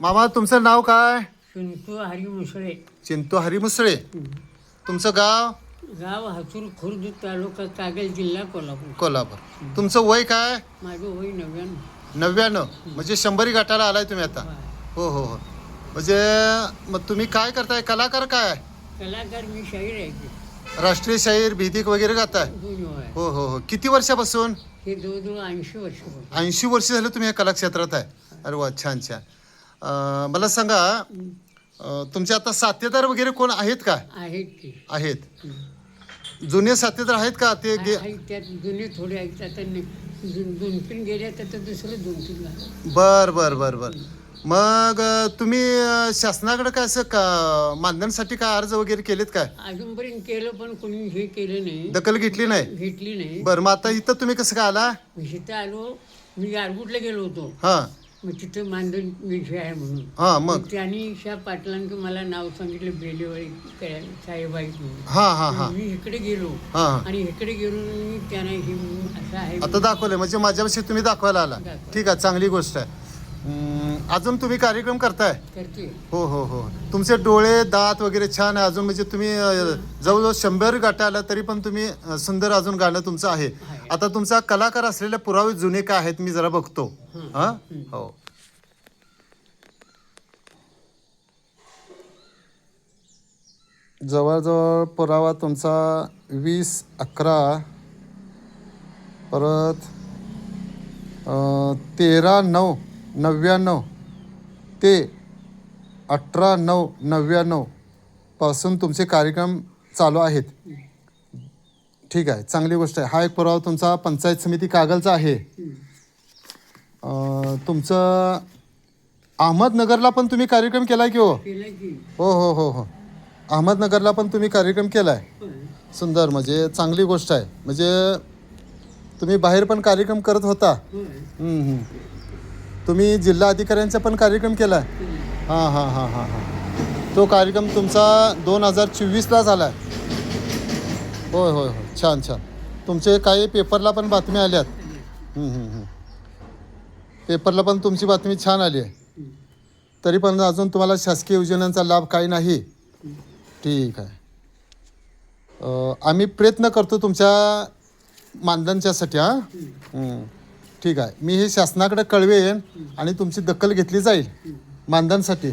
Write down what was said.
मामा तुमचं नाव काय? चिंटू हरी मुसळे. चिंतू हरिमुसळे तुमचं गाव? गाव हातूर खुर्द तालुका कागल जिल्हा कोल्हापूर. कोल्हापूर. तुमचं वय काय? माझं वय नव्याण्णव. नव्याण्णव. म्हणजे शंभरी गटाला आलाय तुम्ही आता. हो हो हो. म्हणजे मग तुम्ही काय करताय? कलाकार काय? कलाकार मी शाहीर आहे राष्ट्रीय शाहीर भीतिक वगैरे गाताय? दोन्ही आहे हो हो हो. किती वर्षापासून? हे जवळजवळ ऐंशी वर्ष ऐंशी वर्ष झालं तुम्ही या कलाक्षेत्रात आहे. अरे वा छान छान. अं, मला सांगा अं, तुमचे आता साथीदार वगैरे कोण आहेत का? आहेत की. आहेत. जुने साथीदार आहेत का? ते गे आहेत त्यात जुने थोडे आहेत आता ने- दोन दोन तीन गेले तर दुसरं दोन तीन झालं. बर बर बर बर. मग अं, तुम्ही अं, शासनाकडे काय असं का मानधनासाठी काय अर्ज वगैरे केलेत काय? अजूनपर्यंत केलं पण कोणी हे केलं नाही. दखल घेतली नाही? घेतली नाही. बरं मग आता इथं तुम्ही कसं काय आला? मी तिथं आलो मी गारगुटला गेलो होतो. हां. मग तिथं मानधन विषय आहे म्हणून. हां मग मग. त्यांनी शा पाटलांक मला नाव सांगितलं बेलेवाडी काय- साहेब आहेत म्हणून. हां हां हां. मी इकडे गेलो. हां हां. आणि इकडे गेलो मी त्यांना हे असं आहे आता दाखवलंय म्हणजे माझ्यापाशी तुम्ही दाखवायला आला. दाखवा. ठीक आहे चांगली गोष्ट आहे. हम्म, अजून तुम्ही कार्यक्रम करताय? करते हो हो हो. तुमचे डोळे दात वगैरे छान आहे. अजून म्हणजे तुम्ही अ, जवळजवळ शंभर गाठा आला तरी पण तुम्ही अ, सुंदर अजून गाणं तुमचं आहे. आहे. आता तुमचा कलाकार असलेले पुरावे जुने काय आहेत मी जरा बघतो. हं. हा. जवळजवळ पुरावा तुमचा वीस अकरा परत अ, तेरा नऊ नव्याण्णव ते अठरा नऊ नव्याण्णवपासून तुमचे कार्यक्रम चालू आहेत. ठीक आहे चांगली गोष्ट आहे. हा एक पुरावा तुमचा पंचायत समिती कागलचा आहे. अं, तुमचं अहमदनगरला पण तुम्ही कार्यक्रम केलाय की हो? केलं की. हो हो हो हो. अहमदनगरला पण तुम्ही कार्यक्रम केलाय. होय. सुंदर म्हणजे चांगली गोष्ट आहे. म्हणजे तुम्ही बाहेर पण कार्यक्रम करत होता. होय. हम्म, हम्म. तुम्ही जिल्हा अधिकाऱ्यांचा पण कार्यक्रम केलं. हां हां हां हां हां. तो कार्यक्रम तुमचा दोन हजार चोवीसला झाला आहे होय होय होय. छान छान. तुमचे काही पेपरला पण बातम्या आल्यात. हम्म, हम्म, हम्म. पेपरला पण तुमची बातमी छान आली आहे. तरी पण अजून तुम्हाला शासकीय योजनांचा लाभ काही नाही. ठीक आहे. अं, आम्ही प्रयत्न करतो तुमच्या मानधनच्यासाठी हां? ठीक आहे. मी हे शासनाकडे कळवेन आणि तुमची दखल घेतली जाईल मानधनसाठी.